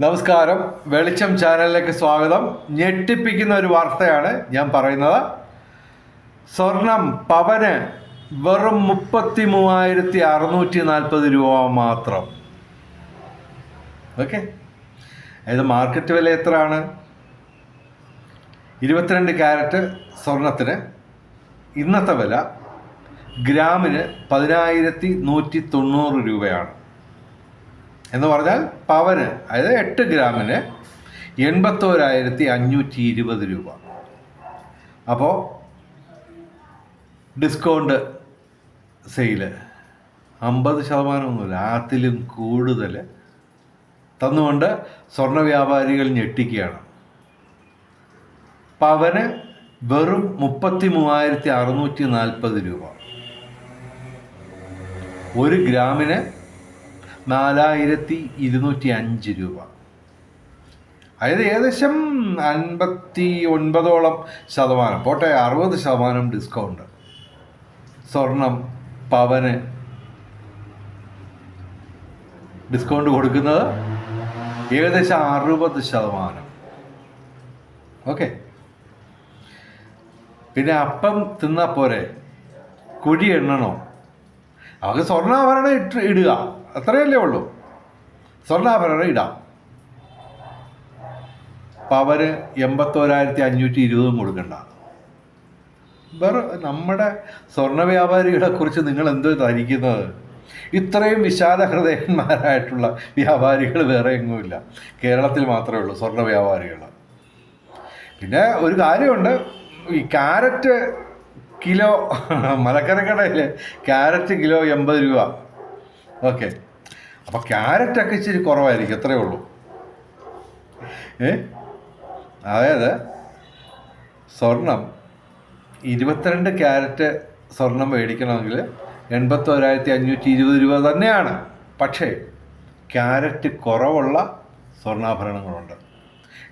നമസ്കാരം. വെളിച്ചം ചാനലിലേക്ക് സ്വാഗതം. ഞെട്ടിപ്പിക്കുന്ന ഒരു വാർത്തയാണ് ഞാൻ പറയുന്നത്. സ്വർണം പവന് വെറും മുപ്പത്തി മൂവായിരത്തി അറുന്നൂറ്റി നാൽപ്പത് രൂപ മാത്രം. ഓക്കെ. അതായത് മാർക്കറ്റ് വില എത്രയാണ്? ഇരുപത്തിരണ്ട് ക്യാരറ്റ് സ്വർണത്തിന്. ഇന്നത്തെ വില ഗ്രാമിന് പതിനായിരത്തി നൂറ്റി തൊണ്ണൂറ് രൂപയാണ്. എന്ന് പറഞ്ഞാൽ പവന് അതായത് എട്ട് ഗ്രാമിന് എൺപത്തോരായിരത്തി അഞ്ഞൂറ്റി ഇരുപത് രൂപ. അപ്പോൾ ഡിസ്കൗണ്ട് സെയിൽ അമ്പത് ശതമാനമൊന്നുമില്ല ആത്തിലും കൂടുതൽ തന്നുകൊണ്ട് സ്വർണ വ്യാപാരികൾ ഞെട്ടിക്കുകയാണ്. പവന് വെറും മുപ്പത്തി മൂവായിരത്തി അറുന്നൂറ്റി നാൽപ്പത് രൂപ. ഒരു ഗ്രാമിന് നാലായിരത്തി ഇരുന്നൂറ്റി അഞ്ച് രൂപ. അതായത് ഏകദേശം അൻപത്തി ഒൻപതോളം ശതമാനം പോട്ടെ അറുപത് ശതമാനം ഡിസ്കൗണ്ട് സ്വർണം പവന്. ഡിസ്കൗണ്ട് കൊടുക്കുന്നത് ഏകദേശം അറുപത് ശതമാനം. ഓക്കെ പിന്നെ അപ്പം തിന്നാൽ പോരെ. കുഴി എണ്ണണോ? അവർക്ക് സ്വർണാഭരണം ഇട്ട് ഇടുക. അത്രയല്ലേ ഉള്ളൂ. സ്വർണാഭരണം ഇടാം. അപ്പം അവർ എൺപത്തോരായിരത്തി അഞ്ഞൂറ്റി ഇരുപതും കൊടുക്കണ്ട. വേറെ നമ്മുടെ സ്വർണ വ്യാപാരികളെ കുറിച്ച് നിങ്ങൾ എന്തോ ധരിക്കുന്നത്? ഇത്രയും വിശാല ഹൃദയന്മാരായിട്ടുള്ള വ്യാപാരികൾ വേറെ എങ്ങുമില്ല. കേരളത്തിൽ മാത്രമേ ഉള്ളൂ സ്വർണ വ്യാപാരികൾ. പിന്നെ ഒരു കാര്യമുണ്ട്. ഈ ക്യാരറ്റ് കിലോ മലക്കരക്കടയിൽ ക്യാരറ്റ് കിലോ എൺപത് രൂപ. ഓക്കെ അപ്പോൾ ക്യാരറ്റൊക്കെ ഇച്ചിരി കുറവായിരിക്കും അത്രയേ ഉള്ളൂ. ഏ? അതായത് സ്വർണം ഇരുപത്തിരണ്ട് ക്യാരറ്റ് സ്വർണം മേടിക്കണമെങ്കിൽ എൺപത്തോരായിരത്തി അഞ്ഞൂറ്റി ഇരുപത് രൂപ തന്നെയാണ്. പക്ഷേ ക്യാരറ്റ് കുറവുള്ള സ്വർണാഭരണങ്ങളുണ്ട്.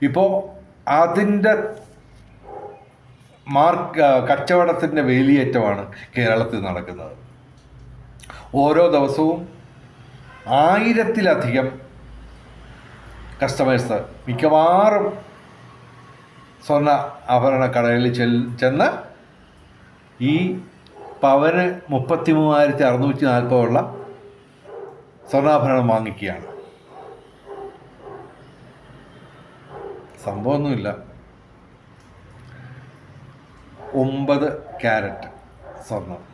ഇപ്പോൾ അതിന്റെ മാർക്ക് കച്ചവടത്തിന്റെ വേലിയേറ്റമാണ് കേരളത്തിൽ നടക്കുന്നത്. ഓരോ ദിവസവും ആയിരത്തിലധികം കസ്റ്റമേഴ്സ് മിക്കവാറും സ്വർണ ആഭരണ കടകളിൽ ചെന്ന് ഈ പവന് മുപ്പത്തി മൂവായിരത്തി അറുന്നൂറ്റി നാൽപ്പതുള്ള സ്വർണാഭരണം വാങ്ങിക്കുകയാണ്. സംഭവമൊന്നുമില്ല. ഒമ്പത് ക്യാരറ്റ് സ്വർണം.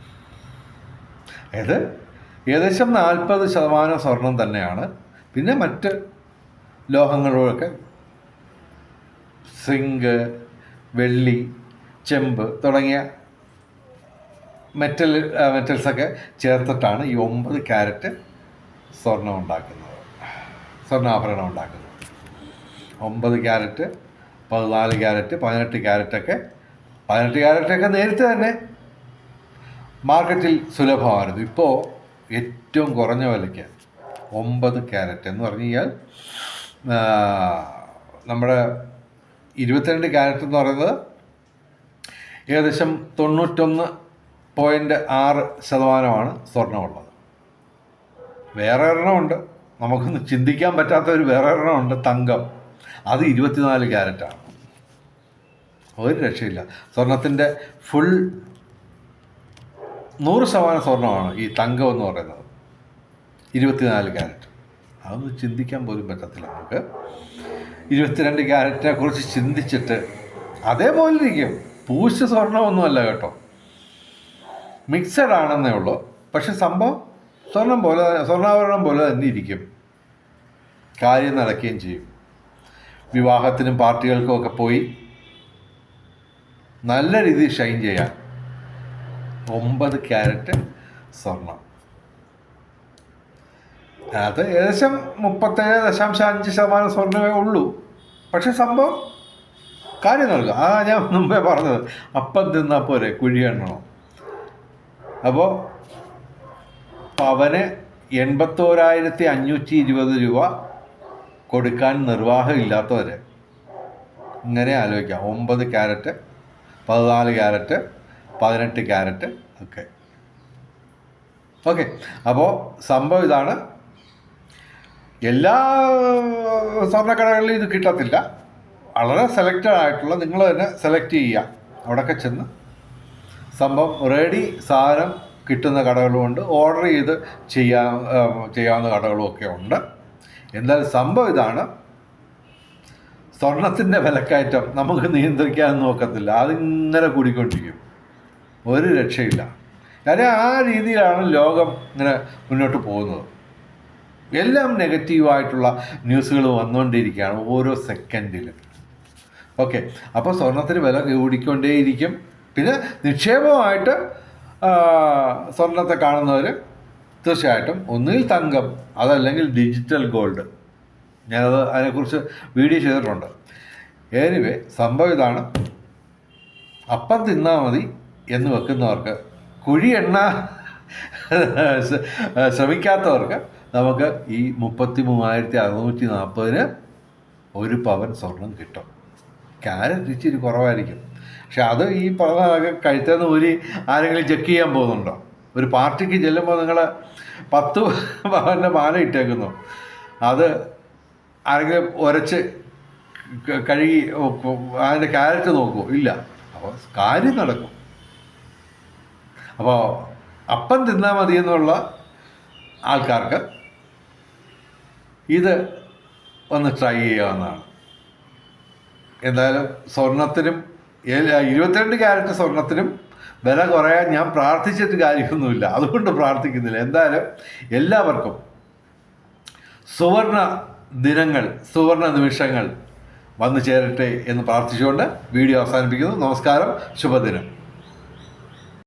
അതായത് ഏകദേശം നാൽപ്പത് ശതമാനം സ്വർണം തന്നെയാണ്. പിന്നെ മറ്റ് ലോഹങ്ങളൊക്കെ സിങ്ക് വെള്ളി ചെമ്പ് തുടങ്ങിയ മെറ്റൽ മെറ്റൽസൊക്കെ ചേർത്തിട്ടാണ് ഈ ഒമ്പത് ക്യാരറ്റ് സ്വർണം ഉണ്ടാക്കുന്നത്. സ്വർണാഭരണം ഉണ്ടാക്കുന്നത്. ഒമ്പത് ക്യാരറ്റ് പതിനാല് ക്യാരറ്റ് പതിനെട്ട് ക്യാരറ്റൊക്കെ പതിനെട്ട് ക്യാരറ്റൊക്കെ നേരത്തെ തന്നെ മാർക്കറ്റിൽ സുലഭമായിരുന്നു. ഇപ്പോൾ ഏറ്റവും കുറഞ്ഞ വിലയ്ക്ക് ഒമ്പത് ക്യാരറ്റ് എന്ന് പറഞ്ഞു കഴിഞ്ഞാൽ നമ്മുടെ ഇരുപത്തിരണ്ട് ക്യാരറ്റ് എന്ന് പറയുന്നത് ഏകദേശം തൊണ്ണൂറ്റൊന്ന് പോയിന്റ് ആറ് ശതമാനമാണ് സ്വർണമുള്ളത്. വേറെ ഒരെണ്ണമുണ്ട് നമുക്കൊന്ന് ചിന്തിക്കാൻ പറ്റാത്ത ഒരു വേറെ ഒരെണ്ണമുണ്ട് തങ്കം. അത് ഇരുപത്തിനാല് ക്യാരറ്റാണ് ഒരു രക്ഷയില്ല. സ്വർണത്തിന്റെ ഫുൾ നൂറ് ശതമാനം സ്വർണമാണ് ഈ തങ്കം എന്ന് പറയുന്നത്. ഇരുപത്തിനാല് ക്യാരറ്റ്. അതൊന്നും ചിന്തിക്കാൻ പോലും പറ്റത്തില്ല നമുക്ക്. ഇരുപത്തിരണ്ട് ക്യാരറ്റിനെ കുറിച്ച് ചിന്തിച്ചിട്ട് അതേപോലെ ഇരിക്കും പൂശ സ്വർണമൊന്നുമല്ല കേട്ടോ. മിക്സഡ് ആണെന്നേ ഉള്ളൂ. പക്ഷെ സംഭവം സ്വർണം പോലെ സ്വർണാഭരണം പോലെ തന്നെ ഇരിക്കും. കാര്യം നടക്കുകയും ചെയ്യും. വിവാഹത്തിനും പാർട്ടികൾക്കും ഒക്കെ പോയി നല്ല രീതിയിൽ ഷൈൻ ചെയ്യാൻ. ഒമ്പത് ക്യാരറ്റ് സ്വർണം. അത് ഏകദേശം മുപ്പത്തേഴ് ദശാംശം അഞ്ച് ശതമാനം സ്വർണമേ ഉള്ളൂ. പക്ഷെ സംഭവം കാര്യം നൽകും ആ ഞാൻ മുമ്പേ പറഞ്ഞത്. അപ്പം തിന്നാൽ പോരെ കുഴി എണ്ണണം. അപ്പോൾ പവന് എൺപത്തോരായിരത്തി അഞ്ഞൂറ്റി ഇരുപത് രൂപ കൊടുക്കാൻ നിർവാഹമില്ലാത്തവരെ. ഇങ്ങനെ ആലോചിക്കാം. ഒമ്പത് ക്യാരറ്റ് പതിനാല് ക്യാരറ്റ് പതിനെട്ട് ക്യാരറ്റ് ഒക്കെ. ഓക്കെ അപ്പോൾ സംഭവം ഇതാണ്. എല്ലാ സ്വർണക്കടകളിലും ഇത് കിട്ടത്തില്ല. വളരെ സെലക്റ്റഡ് ആയിട്ടുള്ള നിങ്ങൾ തന്നെ സെലക്ട് ചെയ്യുക. അവിടെയൊക്കെ ചെന്ന് സംഭവം റെഡി സാധനം കിട്ടുന്ന കടകളുമുണ്ട് ഓർഡർ ചെയ്ത് ചെയ്യാ ചെയ്യാവുന്ന കടകളും ഒക്കെ ഉണ്ട്. എന്തായാലും സംഭവം ഇതാണ്. സ്വർണത്തിന്റെ വിലക്കയറ്റം നമുക്ക് നിയന്ത്രിക്കാൻ നോക്കത്തില്ല. അതിങ്ങനെ കൂടിക്കൊണ്ടിരിക്കും. ഒരു രക്ഷയില്ല. കാര്യം ആ രീതിയിലാണ് ലോകം ഇങ്ങനെ മുന്നോട്ട് പോകുന്നത്. എല്ലാം നെഗറ്റീവായിട്ടുള്ള ന്യൂസുകൾ വന്നുകൊണ്ടിരിക്കുകയാണ് ഓരോ സെക്കൻഡിലും. ഓക്കെ അപ്പോൾ സ്വർണത്തിന് വില കൂടിക്കൊണ്ടേയിരിക്കും. പിന്നെ നിക്ഷേപമായിട്ട് സ്വർണത്തെ കാണുന്നവർ തീർച്ചയായിട്ടും ഒന്നുകിൽ തങ്കം അതല്ലെങ്കിൽ ഡിജിറ്റൽ ഗോൾഡ് ഞാനത് അതിനെക്കുറിച്ച് വീഡിയോ ചെയ്തിട്ടുണ്ട്. എനിവേ സംഭവം ഇതാണ്. അപ്പം തിന്നാൽ മതി. എന്ന് വെക്കുന്നവർക്ക് കുഴി എണ്ണ ശ്രമിക്കാത്തവർക്ക് നമുക്ക് ഈ മുപ്പത്തി മൂവായിരത്തി അറുന്നൂറ്റി നാൽപ്പതിന് ഒരു പവൻ സ്വർണം കിട്ടും. ക്യാരറ്റ് ഇച്ചിരി കുറവായിരിക്കും. പക്ഷെ അത് ഈ പറഞ്ഞ കഴുത്തേന്ന് ഊരി ആരെങ്കിലും ചെക്ക് ചെയ്യാൻ പോകുന്നുണ്ടോ? ഒരു പാർട്ടിക്ക് ചെല്ലുമ്പോൾ നിങ്ങൾ പത്ത് പവന്റെ മാല ഇട്ടേക്കുന്നു. അത് ആരെങ്കിലും ഉരച്ച് കഴുകി അതിന്റെ ക്യാരറ്റ് നോക്കുമോ ഇല്ല. അപ്പോൾ കാര്യം നടക്കും. അപ്പോൾ അപ്പം തിന്നാൽ മതി എന്നുള്ള ആൾക്കാർക്ക് ഇത് ഒന്ന് ട്രൈ ചെയ്യാവുന്നതാണ് എന്തായാലും സ്വർണത്തിനും ഇരുപത്തിരണ്ട് ക്യാരറ്റ് സ്വർണത്തിനും വില കുറയാൻ ഞാൻ പ്രാർത്ഥിച്ചിട്ട് കാര്യമൊന്നുമില്ല. അതുകൊണ്ട് പ്രാർത്ഥിക്കുന്നില്ല. എന്തായാലും എല്ലാവർക്കും സുവർണ ദിനങ്ങൾ സുവർണ നിമിഷങ്ങൾ വന്നു ചേരട്ടെ എന്ന് പ്രാർത്ഥിച്ചുകൊണ്ട് വീഡിയോ അവസാനിപ്പിക്കുന്നു. നമസ്കാരം. ശുഭദിനം.